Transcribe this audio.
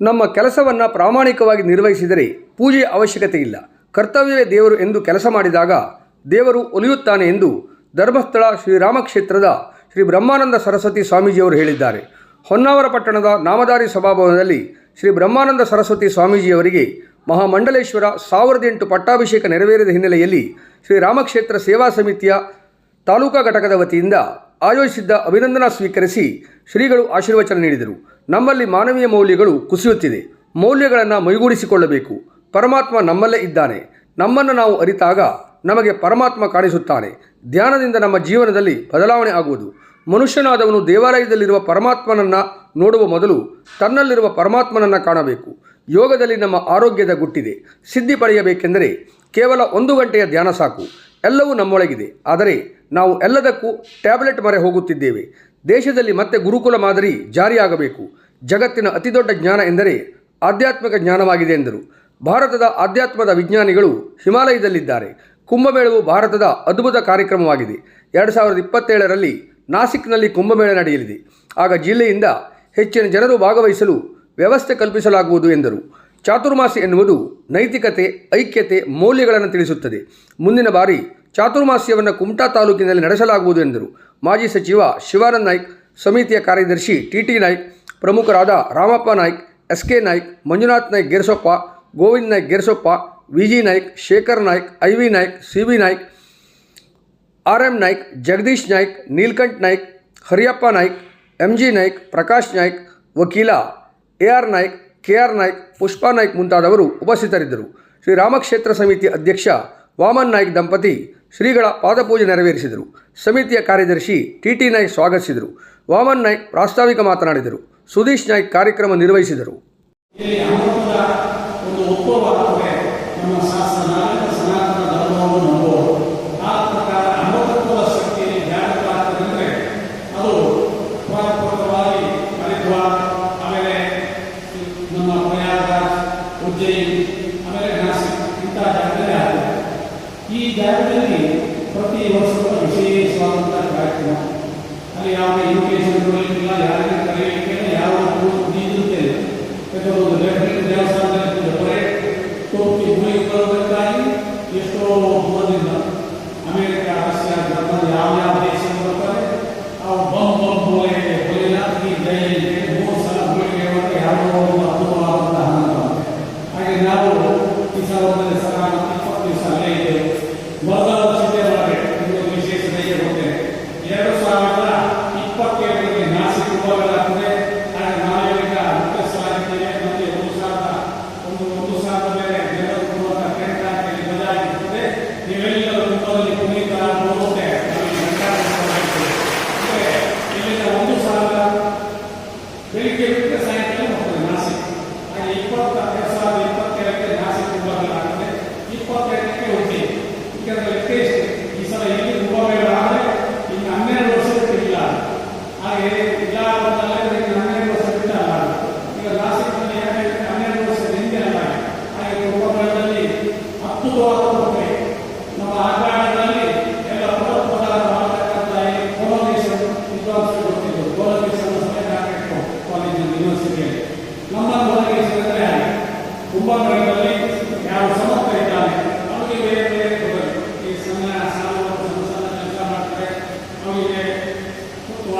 ನಮ್ಮ ಕೆಲಸವನ್ನು ಪ್ರಾಮಾಣಿಕವಾಗಿ ನಿರ್ವಹಿಸಿದರೆ ಪೂಜೆ ಅವಶ್ಯಕತೆ ಇಲ್ಲ. ಕರ್ತವ್ಯವೇ ದೇವರು ಎಂದು ಕೆಲಸ ಮಾಡಿದಾಗ ದೇವರು ಒಲಿಯುತ್ತಾನೆ ಎಂದು ಧರ್ಮಸ್ಥಳ ಶ್ರೀರಾಮಕ್ಷೇತ್ರದ ಶ್ರೀ ಬ್ರಹ್ಮಾನಂದ ಸರಸ್ವತಿ ಸ್ವಾಮೀಜಿಯವರು ಹೇಳಿದ್ದಾರೆ. ಹೊನ್ನಾವರ ಪಟ್ಟಣದ ನಾಮಧಾರಿ ಸಭಾಭವನದಲ್ಲಿ ಶ್ರೀ ಬ್ರಹ್ಮಾನಂದ ಸರಸ್ವತಿ ಸ್ವಾಮೀಜಿಯವರಿಗೆ ಮಹಾಮಂಡಲೇಶ್ವರ ಸಾವಿರದ ಎಂಟು ಪಟ್ಟಾಭಿಷೇಕ ನೆರವೇರಿದ ಹಿನ್ನೆಲೆಯಲ್ಲಿ ಶ್ರೀರಾಮಕ್ಷೇತ್ರ ಸೇವಾ ಸಮಿತಿಯ ತಾಲೂಕಾ ಘಟಕದ ವತಿಯಿಂದ ಆಯೋಜಿಸಿದ್ದ ಅಭಿನಂದನಾ ಸ್ವೀಕರಿಸಿ ಶ್ರೀಗಳು ಆಶೀರ್ವಚನ ನೀಡಿದರು. ನಮ್ಮಲ್ಲಿ ಮಾನವೀಯ ಮೌಲ್ಯಗಳು ಕುಸಿಯುತ್ತಿದೆ. ಮೌಲ್ಯಗಳನ್ನು ಮೈಗೂಡಿಸಿಕೊಳ್ಳಬೇಕು. ಪರಮಾತ್ಮ ನಮ್ಮಲ್ಲೇ ಇದ್ದಾನೆ. ನಮ್ಮನ್ನು ನಾವು ಅರಿತಾಗ ನಮಗೆ ಪರಮಾತ್ಮ ಕಾಣಿಸುತ್ತಾನೆ. ಧ್ಯಾನದಿಂದ ನಮ್ಮ ಜೀವನದಲ್ಲಿ ಬದಲಾವಣೆ ಆಗುವುದು. ಮನುಷ್ಯನಾದವನು ದೇವಾಲಯದಲ್ಲಿರುವ ಪರಮಾತ್ಮನನ್ನು ನೋಡುವ ಮೊದಲು ತನ್ನಲ್ಲಿರುವ ಪರಮಾತ್ಮನನ್ನು ಕಾಣಬೇಕು. ಯೋಗದಲ್ಲಿ ನಮ್ಮ ಆರೋಗ್ಯದ ಗುಟ್ಟಿದೆ. ಸಿದ್ಧಿ ಪಡೆಯಬೇಕೆಂದರೆ ಕೇವಲ ಒಂದು ಗಂಟೆಯ ಧ್ಯಾನ ಸಾಕು. ಎಲ್ಲವೂ ನಮ್ಮೊಳಗಿದೆ. ಆದರೆ ನಾವು ಎಲ್ಲದಕ್ಕೂ ಟ್ಯಾಬ್ಲೆಟ್ ಮೊರೆ ಹೋಗುತ್ತಿದ್ದೇವೆ. ದೇಶದಲ್ಲಿ ಮತ್ತೆ ಗುರುಕುಲ ಮಾದರಿ ಜಾರಿಯಾಗಬೇಕು. ಜಗತ್ತಿನ ಅತಿದೊಡ್ಡ ಜ್ಞಾನ ಎಂದರೆ ಆಧ್ಯಾತ್ಮಿಕ ಜ್ಞಾನವಾಗಿದೆ ಎಂದರು. ಭಾರತದ ಆಧ್ಯಾತ್ಮದ ವಿಜ್ಞಾನಿಗಳು ಹಿಮಾಲಯದಲ್ಲಿದ್ದಾರೆ. ಕುಂಭಮೇಳವು ಭಾರತದ ಅದ್ಭುತ ಕಾರ್ಯಕ್ರಮವಾಗಿದೆ. ಎರಡು ಸಾವಿರದ ಇಪ್ಪತ್ತೇಳರಲ್ಲಿ ನಾಸಿಕ್ನಲ್ಲಿ ಕುಂಭಮೇಳ ನಡೆಯಲಿದೆ. ಆಗ ಜಿಲ್ಲೆಯಿಂದ ಹೆಚ್ಚಿನ ಜನರು ಭಾಗವಹಿಸಲು ವ್ಯವಸ್ಥೆ ಕಲ್ಪಿಸಲಾಗುವುದು ಎಂದರು. ಚಾತುರ್ಮಾಸಿ ಎನ್ನುವುದು ನೈತಿಕತೆ, ಐಕ್ಯತೆ, ಮೌಲ್ಯಗಳನ್ನು ತಿಳಿಸುತ್ತದೆ. ಮುಂದಿನ ಬಾರಿ ಚಾತುರ್ಮಾಸ್ಯವನ್ನು ಕುಮಟಾ ತಾಲೂಕಿನಲ್ಲಿ ನಡೆಸಲಾಗುವುದು ಎಂದರು. ಮಾಜಿ ಸಚಿವ ಶಿವಾನಂದ್ ನಾಯ್ಕ್, ಸಮಿತಿಯ ಕಾರ್ಯದರ್ಶಿ ಟಿ ಟಿ ನಾಯ್ಕ್, ಪ್ರಮುಖರಾದ Ramappa Naik S K Naik, Manjunath Naik Gersoppa, Govind Naik Gersoppa V G Naik, Shekhar Naik I V Naik C V Naik R M Naik, Jagadish Naik, Neelkanth Naik, Hariyappa Naik M G Naik, Prakash Naik, ವಕೀಲ A R Naik K R Naik, Pushpa Naik ಮುಂತಾದವರು ಉಪಸ್ಥಿತರಿದ್ದರು. ಶ್ರೀರಾಮಕ್ಷೇತ್ರ ಸಮಿತಿ ಅಧ್ಯಕ್ಷ ವಾಮನ್ ನಾಯ್ಕ್ ದಂಪತಿ ಶ್ರೀಗಳ ಪಾದಪೂಜೆ ನೆರವೇರಿಸಿದರು. ಸಮಿತಿಯ ಕಾರ್ಯದರ್ಶಿ ಟಿ ಟಿ ನಾಯ್ಕ್ ಸ್ವಾಗತಿಸಿದರು. ವಾಮನ್ ನಾಯ್ಕ್ ಪ್ರಾಸ್ತಾವಿಕ ಮಾತನಾಡಿದರು. ಸುದೀಶ್ ನಾಯ್ಕ್ ಕಾರ್ಯಕ್ರಮ ನಿರ್ವಹಿಸಿದರು. ಶಾಸ್ತ್ರ ಪ್ರತಿ ವರ್ಷವೂ ವಿಶೇಷವಾದಂಥ ಕಾರ್ಯಕ್ರಮ ಅಲ್ಲಿ ಯಾವುದೇ ಇನ್ವಿಟೇಷನ್ ಇಲ್ಲ ಯಾರಿಗೆ ಕರೆಯಲಿಕ್ಕೆ ಯಾವ ನೀಡುತ್ತೇವೆ ಕೆಲವೊಂದು ಲೆಫ್ಟ್ ದೇವಸ್ಥಾನದಲ್ಲಿ ಬರೇ ಟೋಪಿ ಭೂಮಿಗೆ ಬರೋದಕ್ಕಾಗಿ ಎಷ್ಟೋ ದೂರದಿಂದ ಅಮೆರಿಕ ರಷ್ಯಾ ಜರ್ಮನ್ ಯಾವ ಯಾವ ದೇಶದಿಂದ ಬರ್ತಾರೆ ಅವು ಬಮ್ ಬಮ್ ಬೋಲೆ ಬೋಲಿನಾಥಿ ಜೈಲಿಗೆ ಮೂರು ಸಲ ಭೂಮಿಗೆ ಬಂದರೆ ಯಾವುದೋ ಒಂದು ಅದ್ಭುತವಾದಂತಹ ಹಣ ಹಾಗೆ ನಾವು ಈ ಸಾವಿರದ ಸಲ ಇಪ್ಪತ್ತು ದಿವಸ ಅಲ್ಲೇ ಇದ್ದೇವೆ ಬೆಳಿಗ್ಗೆ ಬಿಟ್ಟರೆ ಸಾಯಂಕಾಲ ಹೋಗ್ತದೆ ನಾಸಿಕ್ ಹಾಗೆ ಇಪ್ಪತ್ತ ಎರಡು ಸಾವಿರದ ಇಪ್ಪತ್ತೇಳಕ್ಕೆ ನಾಸಿಕ್ ಕುಂಭಗಳಾಗ್ತದೆ ಇಪ್ಪತ್ತೆರಡಕ್ಕೆ ಉಜ್ಜಿ ಯಾಕಂದ್ರೆ ಕುಂಭಮೇಳದಲ್ಲಿ ಯಾವ ಸಮರ್ಥ ಇದ್ದಾನೆ ಅವರಿಗೆ ಬೇರೆ ಬೇರೆ ಈ ಸಣ್ಣ ಸಾಲು ಸಣ್ಣ ಕೆಲಸ ಮಾಡ್ತಾರೆ. ಅವರಿಗೆ ಕುತ್ವ